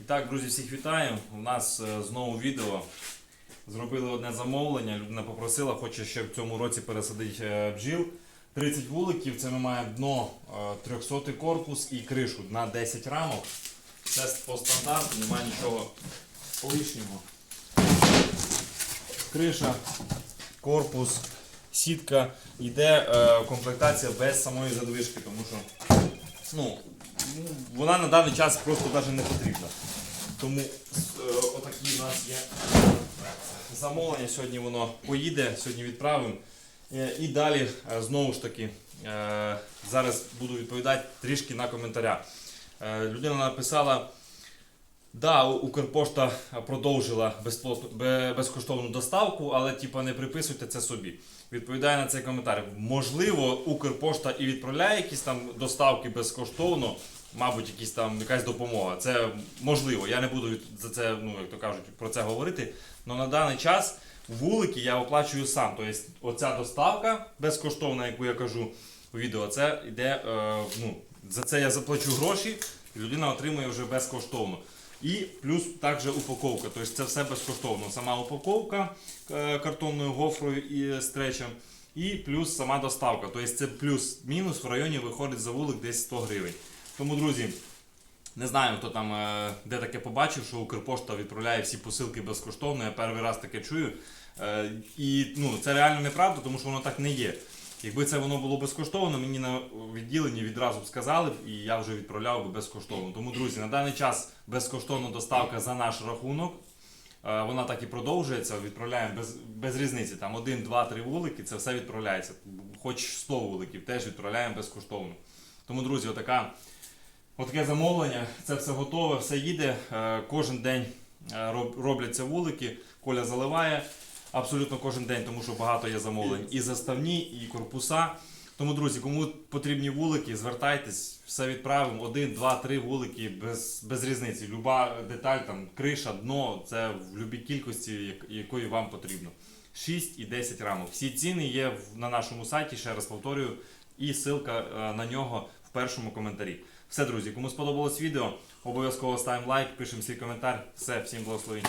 І так, друзі, всіх вітаю. У нас е, знову відео. Зробили одне замовлення. Людина попросила, хоче ще в цьому році пересадити е, бджіл. 30 вуликів, це ми маємо дно е, 300 корпус і кришу на 10 рамок. Все по стандарту, немає нічого лишнього. Криша, корпус, сітка. Йде е, комплектація без самої задвижки, тому що ну, вона на даний час просто навіть не потрібна. Тому е, отакі у нас є замовлення. Сьогодні воно поїде, сьогодні відправимо. Е, І далі, е, знову ж таки, е, зараз буду відповідати трішки на коментаря. Е, Людина написала. Да, Укрпошта продовжила безкоштовну доставку, але типа не приписуйте це собі. Відповідає на цей коментар. Можливо, Укрпошта і відправляє якісь там доставки безкоштовно, мабуть, якісь там якась допомога. Це можливо. Я не буду за це, ну як то кажуть, про це говорити. Але на даний час вулики я оплачую сам. Тобто, оця доставка безкоштовна, яку я кажу у відео, це йде. Е, ну, за це я заплачу гроші, і людина отримує вже безкоштовно. І плюс також упаковка. Тобто це все безкоштовно. Сама упаковка е, картонною гофрою і стречем. І плюс сама доставка. Тобто це плюс-мінус в районі виходить за вулик десь 100 гривень. Тому, друзі, не знаю, хто там е, де таке побачив, що Укрпошта відправляє всі посилки безкоштовно. Я перший раз таке чую. Е, І ну, це реально неправда, тому що воно так не є. Якби це воно було безкоштовно, мені на відділенні відразу б сказали і я вже відправляв би безкоштовно. Тому, друзі, на даний час безкоштовна доставка за наш рахунок. Е, Вона так і продовжується. Відправляємо без, без різниці. Там один, два, три вулики, це все відправляється. Хоч 100 вуликів теж відправляємо безкоштовно. Тому, друзі, отака, отаке замовлення. Це все готове, все їде. Е, Кожен день е, роб- робляться вулики, Коля заливає абсолютно кожен день, тому що багато є замовлень. І заставні, і корпуса. Тому, друзі, кому потрібні вулики, звертайтесь, все відправимо. Один, два, три вулики без, без різниці. Люба деталь, там, криша, дно, це в будь-якій кількості, якої вам потрібно. 6 і 10 рамок. Всі ціни є на нашому сайті, ще раз повторюю, і ссылка е, на нього в першому коментарі. Все, друзі, кому сподобалось відео, обов'язково ставимо лайк, пишемо свій коментар. Все, всім благословень.